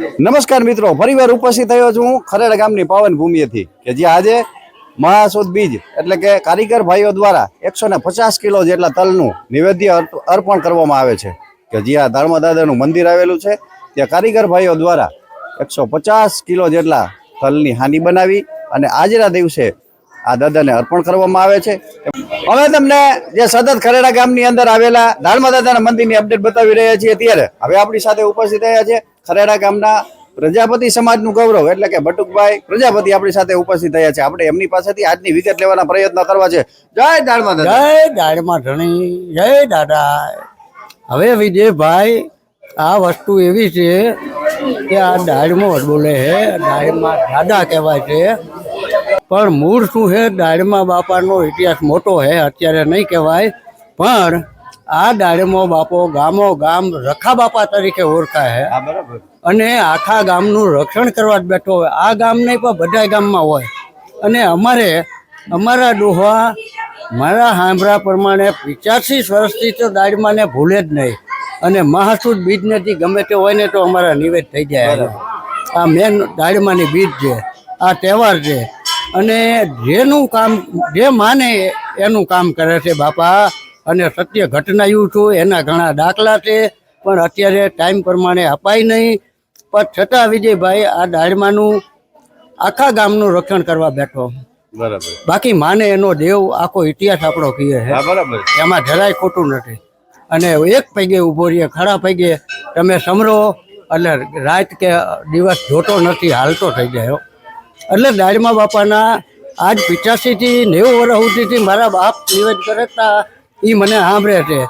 નમસ્કાર મિત્રો, ફરીવાર ઉપસ્થિત થયો છું ખરેડા ગામની પાવન ભૂમિએથી કે જ્યાં આજે મહાસુદ બીજ એટલે કે કારીગર ભાઈઓ દ્વારા એકસો ને પચાસ કિલો જેટલા તલનું નિવેદ્ય અર્પ- અર્પણ કરવામાં આવે છે. કે જ્યાં દાળમા દાદાનું મંદિર આવેલું છે, ત્યાં કારીગર ભાઈઓ દ્વારા એકસો પચાસ કિલો જેટલા તલની હાનિ બનાવી અને આજના દિવસે આ દાદાને અર્પણ કરવામાં આવે છે. અમે તમને જે સતત ખરેડા ગામની અંદર આવેલા દાળમા દાદાના મંદિરની અપડેટ બતાવી રહ્યા છીએ ત્યારે હવે આપણી સાથે ઉપસ્થિત રહ્યા છે ખરેડા ગામના પ્રજાપતિ સમાજનું ગૌરવ એટલે કે બટુકભાઈ પ્રજાપતિ આપણી સાથે ઉપસ્થિત થયા છે. આપણે એમની પાસેથી આજની વિગત લેવાના પ્રયત્ન કરવા છે. જય દાળમા જય દાડમાં ધણી, જય દાદા. હવે વિજયભાઈ, આ વસ્તુ એવી છે કે આ દાળમાં બોલે છે, દાળમાં દાદા કહેવાય છે. પણ મૂળ શું છે? દાળમાં બાપાનો ઇતિહાસ મોટો છે, અત્યારે નહીં કહેવાય. પણ આ દાળમાં બાપો ગામો ગામ રખા બાપા તરીકે ઓળખાય છે. અને આખા ગામનું રક્ષણ કરવા જ બેઠો હોય. આ ગામ નહીં પણ બધા ગામમાં હોય. અને અમારે અમારા ડોહા મારા હાંભળા પ્રમાણે પિચાસી વર્ષથી તો દાડમાને ભૂલે જ નહીં. અને મહાસુદ બીજનેથી ગમે તે હોય ને તો અમારા નિવેદ થઈ જાય. આ મેન દાડમાની બીજ છે. આ તહેવાર છે. અને જેનું કામ જે માને એનું કામ કરે છે બાપા અને સત્ય ઘટનાયું છું એના ઘણા દાખલા છે પણ અત્યારે ટાઈમ પ્રમાણે અપાય નહીં. પણ છતાં વિજયભાઈ આ દાળમાનું આખા ગામનું રક્ષણ કરવા બેઠો. બરાબર. બાકી માને એનો દેવ આખો ઇતિહાસ આપણો કહીએ છે. બરાબર. એમાં જરાય ખોટું નથી. અને એક પૈગે ઊભો રહીએ ખરા પૈગે તમે સમરો એટલે રાત કે દિવસ જોતો નથી હાલતો થઈ જાય. એટલે દાળમા બાપાના આજ પિચાસીથી નેવું વર્ષ સુધીથી મારા બાપ નિવેદ કરતા એ મને સાંભળે છે.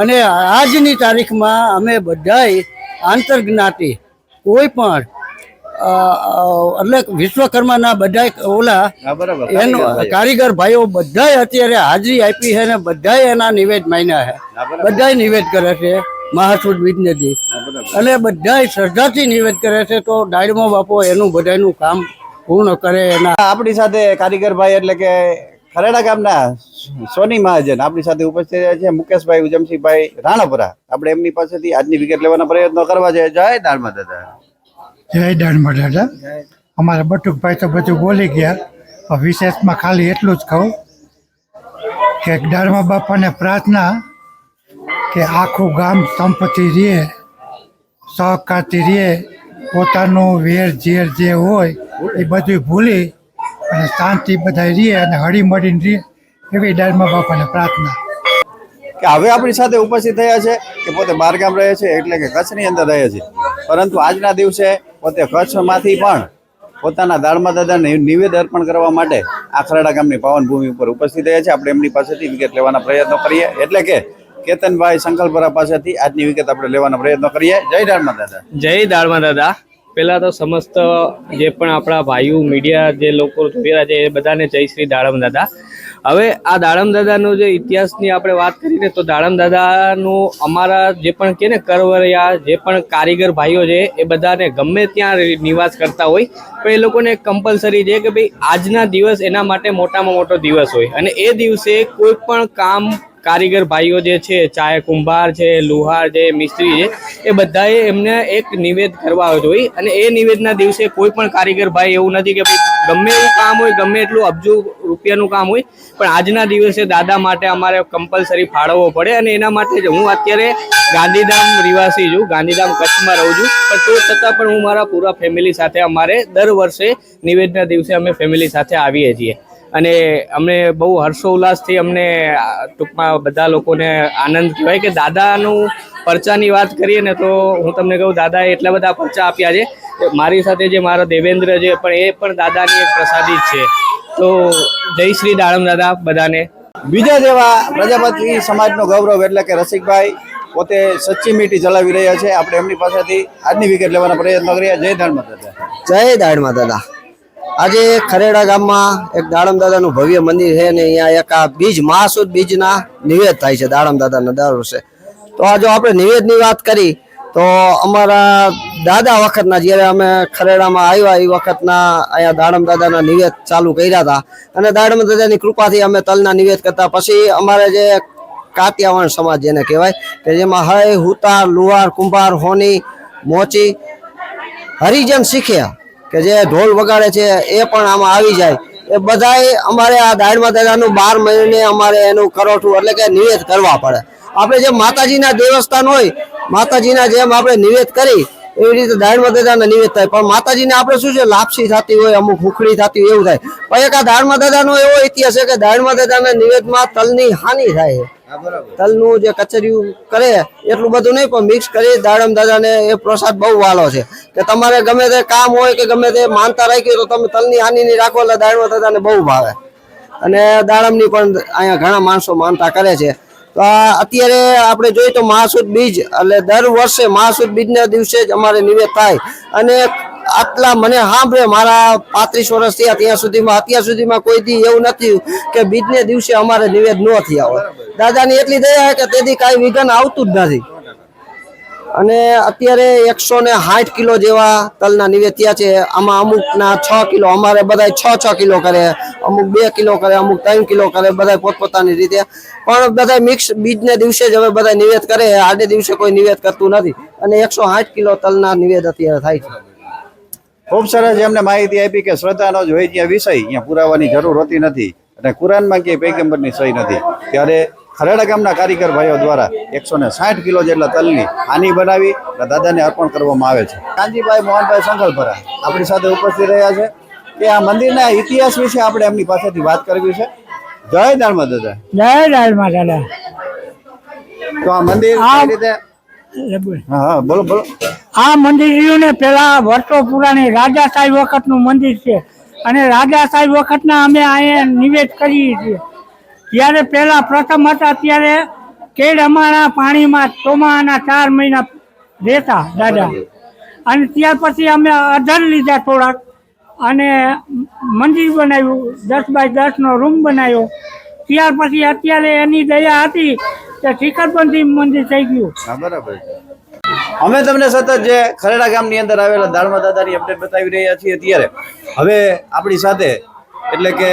અને આજની તારીખમાં અમે બધાય આંતરજ્ઞાતિ કોઈ પણ એટલે વિશ્વકર્માના બધાય ઓલા એનો કારીગર ભાઈઓ. બધાય અત્યારે હાજરી આપી છે ને બધાય એના નિવેદ માન્યા છે. બધાય નિવેદ કરે છે મહાસુદ વિજ્ઞથી અને બધાય શ્રદ્ધાથી નિવેદ કરે છે તો ડાયડમો બાપો એનું બધાયનું કામ પૂર્ણ કરે એના. આપણી સાથે કારીગરભાઈ એટલે કે ખરેડા ગામના સોની મહાજન આપણી સાથે ઉપસ્થિત રહ્યા છે મુકેશભાઈ ઉજમસિંહભાઈ રાણાપુરા. આપણે એમની પાસેથી આજની વિકેટ લેવાના પ્રયત્નો કરવા છે. જય દાળમા દાદા. જય દાનમાં દાદા. અમારા બટુકભાઈ તો બધું બોલી ગયા. વિશેષમાં ખાલી એટલું જ કહું કે દાળમા બાપાને પ્રાર્થના કે આખું ગામ સંપત્તિ રહે સહકારથી રહે પોતાનું વેર ઝેર જે હોય એ બધું ભૂલી અને શાંતિ બધા રહીએ અને હળીમળીને રહીએ એવી દાળમા બાપાને પ્રાર્થના. કે હવે આપણી સાથે ઉપસ્થિત થયા છે કે પોતે બહારગામ રહે છે એટલે કે કચ્છની અંદર રહે છે. પરંતુ આજના દિવસે પોતે કચ્છમાંથી પણ પોતાના દાળમા દાદાને નિવેદ અર્પણ કરવા માટે આખરાડા ગામની પાવન ભૂમિ ઉપર ઉપસ્થિત થયા છે. આપણે એમની પાસેથી વિકેટ લેવાના પ્રયત્નો કરીએ. એટલે કે કેતનભાઈ સંકલ્પરા પાસેથી આજની વિગત આપણે લેવાના પ્રયત્નો કરીએ. જય દાળમા દાદા. જય દાળમા દાદા. પહેલા તો સમસ્ત જે પણ આપણા ભાઈઓ મીડિયા જે લોકો જોઈ રહ્યા છે એ બધાને જય શ્રી દાડમ દાદા. હવે આ દાડમ દાદાનો જે ઇતિહાસની આપણે વાત કરીએ તો દાડમ દાદાનું અમારા જે પણ કે ને કરવરિયા, જે પણ કારીગર ભાઈઓ છે એ બધાને ગમે ત્યાં નિવાસ કરતા હોય, પણ એ લોકોને કમ્પલસરી છે કે ભાઈ આજના દિવસ એના માટે મોટામાં મોટો દિવસ હોય. અને એ દિવસે કોઈ પણ કામ કારીગર ભાઈઓ જે છે, ચાહે કુંભાર છે, લુહાર છે, મિસ્ત્રી છે, એ બધાએ એમને એક નિવેદ કરવા જોઈએ અને એ નિવેદના દિવસે કોઈ પણ કારીગર ભાઈ એવું નથી કે ભાઈ ગમે એવું કામ હોય, ગમે એટલું અબજુ રૂપિયાનું કામ હોય, પણ આજના દિવસે દાદા માટે અમારે કમ્પલસરી ફાળવવો પડે અને એના માટે જ હું અત્યારે ગાંધીધામ નિવાસી છું, ગાંધીધામ કચ્છમાં રહું છું. પણ તો છતાં પણ હું મારા પૂરા ફેમિલી સાથે અમારે દર વર્ષે નિવેદના દિવસે અમે ફેમિલી સાથે આવીએ છીએ. અને અમને બહુ હર્ષોલ્લાસથી અમને ટૂંકમાં બધા લોકોને આનંદ કહેવાય કે દાદાનું પરચાની વાત કરીએ ને તો હું તમને કહું દાદાએ એટલા બધા પરચા આપ્યા છે કે મારી સાથે જે મારા દેવેન્દ્ર છે પણ એ પણ દાદાની એક પ્રસાદી જ છે. તો જય શ્રી દાડમ દાદા બધાને. બીજા જેવા પ્રજાપતિ સમાજનો ગૌરવ એટલે કે રસિકભાઈ પોતે સચ્ચી મીઠી ચલાવી રહ્યા છે. આપણે એમની પાસેથી આજની વિકેટ લેવાના પ્રયત્નો કરીએ. જય દાળમા દાદા. જય દાડમાં દાદા. આજે ખરેડા ગામમાં એક દાડમ દાદાનું ભવ્ય મંદિર છે અને અહીંયા એક આ બીજ મહાસુદ બીજના નિવેદ થાય છે, દાડમ દાદાના દર વર્ષે તો આ જો આપણે નિવેદની વાત કરી, તો અમારા દાદા વખતના, જ્યારે અમે ખરેડામાં આવ્યા એ વખતના અહીંયા દાડમ દાદાના નિવેદ ચાલુ કર્યા હતા. અને દાડમ દાદાની કૃપાથી અમે તલના નિવેદ કરતા. પછી અમારે જે કાતિયાવણ સમાજ જેને કહેવાય, કે જેમાં હય, હુતાર, લુહાર, કુંભાર, હોની, મોચી, હરિજન શીખ્યા. કે જે ઢોલ વગાડે છે, એ પણ આમાં આવી જાય. એ બધાય અમારે આ દાયણમાં દાદાનું બાર મહિને અમારે એનું કરોઠું એટલે કે નિવેદ કરવા પડે. આપણે જે માતાજીના દેવસ્થાન હોય, માતાજીના જેમ આપણે નિવેદ કરી, એવી રીતે દાયણમાં દાદાના નિવેદ થાય. પણ માતાજીને આપણે શું છે, લાપસી થતી હોય, અમુક હુખડી થતી હોય એવું થાય. પણ એક આ દાયણમાં દાદાનો એવો ઇતિહાસ છે કે દાયણમાં દાદાના નિવેદમાં તલની હાનિ થાય. તલનું જે કચરિયું કરે, એટલું બધું નહીં, પણ મિક્સ કરી દાડમ દાદાને એ પ્રસાદ બહુ વાલો છે. કે તમારે ગમે તે કામ હોય કે ગમે તે માનતા રાખી તો તમે તલની હાનિની રાખો એટલે દાડમ દાદાને બહુ ભાવે. અને દાડમની પણ અહીંયા ઘણા માણસો માનતા કરે છે. તો આ અત્યારે આપણે જોઈએ તો મહાસુદ બીજ, એટલે દર વર્ષે મહાસુદ બીજના દિવસે જ અમારે નિવેદ થાય. અને આટલા મને સાંભળે, મારા પાંત્રીસ વર્ષ થયા, ત્યાં સુધીમાં, અત્યાર સુધીમાં કોઈ દી એવું નથી કે બીજને દિવસે અમારે નિવેદ ન થયા હોય. દાદાની એટલી દયા કે તેથી કાંઈ વિઘન આવતું જ નથી. અને અત્યારે એકસો ને સાઠ કિલો જેવા તલના નિવેદ થયા છે. આમાં અમુકના છ કિલો, અમારે બધા છ છ કિલો કરે, અમુક બે કિલો કરે, અમુક ત્રણ કિલો કરે બધા પોતપોતાની રીતે. પણ બધા મિક્સ, બીજને દિવસે જ હવે બધા નિવેદ કરે આડે દિવસે કોઈ નિવેદ કરતું નથી. અને એકસો સાઠ કિલો તલના નિવેદ અત્યારે થાય છે. ખૂબ સરસ એમને માહિતી આપી કે શ્રદ્ધાનો જ હોય ત્યાં વિષય. અહીંયા પુરાવાની જરૂર હોતી નથી. અને કુરાનમાં ક્યાંય પૈગંબરની સહી નથી. ત્યારે ખરેડા ગામના કારીગર ભાઈઓ દ્વારા એકસો ને સાઠ કિલો જેટલા તલની હાની બનાવી અને દાદાને અર્પણ કરવામાં આવે છે. કાંજીભાઈ મોહનભાઈ સંગલપરા આપણી સાથે ઉપસ્થિત રહ્યા છે. કે આ મંદિરના ઇતિહાસ વિશે આપણે એમની પાસેથી વાત કરવી છે. જય દાળમાં દાદા. જય દાળમાં દાદા. તો આ મંદિર રીતે હા બોલો બોલો. આ મંદિર રહ્યું ને પેલા વર્ષો પુરાણી રાજા સાહેબ વખતનું મંદિર છે. અને રાજા સાહેબ વખતના અમે અહીંયા નિવેદ કરીએ છીએ. જ્યારે પેલા પ્રથમ હતા ત્યારે કેડ અમારા પાણીમાં ચોમાના ચાર મહિના રહેતા દાદા અને ત્યાર પછી અમે અધર લીધા થોડાક. અને મંદિર બનાવ્યું દસ બાય દસનો રૂમ બનાવ્યો. ત્યાર પછી અત્યારે એની દયા હતી. હા, બરાબર અમે તમને સતત જે ખરેડા ગામની અંદર આવેલા દાળમા દાદાની અપડેટ બતાવી રહ્યા છીએ અત્યારે, હવે આપણી સાથે, એટલે કે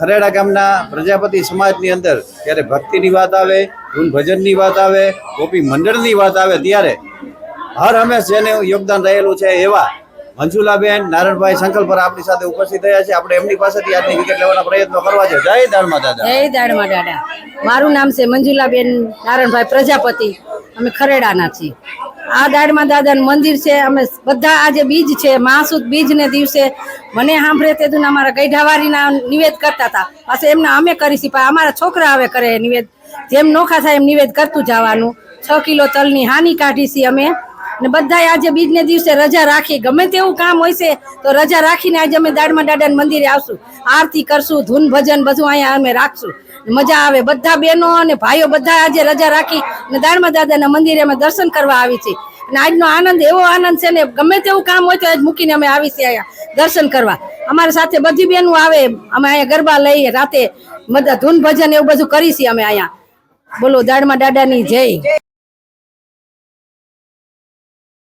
ખરેડા ગામના પ્રજાપતિ સમાજની અંદર ત્યારે ભક્તિની વાત આવે ધૂન ભજનની વાત આવે, ગોપી મંડળની વાત આવે ત્યારે, હર હંમેશ જેને યોગદાન રહેલું છે એવા મંજુલાબેન, નારણભાઈ સંકલ્પર આપણી સાથે ઉપસ્થિત થયા છે. આપણે એમની પાસેથી આજની વિકેટ લેવાના પ્રયત્નો કરવા છે. જય દાળમા દાદા. જય દાડમાં દાદા. મારું નામ છે મંજુલાબેન નારણભાઈ પ્રજાપતિ. અમે ખરેડાના છીએ. આ દાડમાં દાદાનું મંદિર છે. અમે બધા આજે બીજ છે, મહાસુદ બીજને દિવસે મને સાંભળે તે દુના અમારા ગઈઢાવારીના નિવેદ કરતા હતા. પાછું એમના અમે કરીશી પણ અમારા છોકરા હવે કરે નિવેદ. જેમ નોખા થાય એમ નિવેદ કરતું જવાનું. છ કિલો તલની હાની કાઢી છીએ અમે. ને બધાએ આજે બીજને દિવસે રજા રાખી. ગમે તેવું કામ હોય છે, તો રજા રાખીને આજે અમે દાડમાં દાડાના મંદિરે આવશું. આરતી કરશું, ધૂન ભજન બધું અહીંયા અમે રાખશું. મજા આવે. બધા બહેનો અને ભાઈઓ બધા આજે રજા રાખી ને દાડમાં દાદાના મંદિરે અમે દર્શન કરવા આવી છે. અને આજનો આનંદ એવો આનંદ છે ને, ગમે તેવું કામ હોય તો આજ મૂકીને અમે આવી છીએ અહીંયા દર્શન કરવા. અમારી સાથે બધી બહેનો આવે, અમે અહીંયા ગરબા લઈએ, રાતે બધા ધૂન ભજન એવું બધું કરીશી અમે અહીંયા. બોલો, દાડમાં દાદાની જય.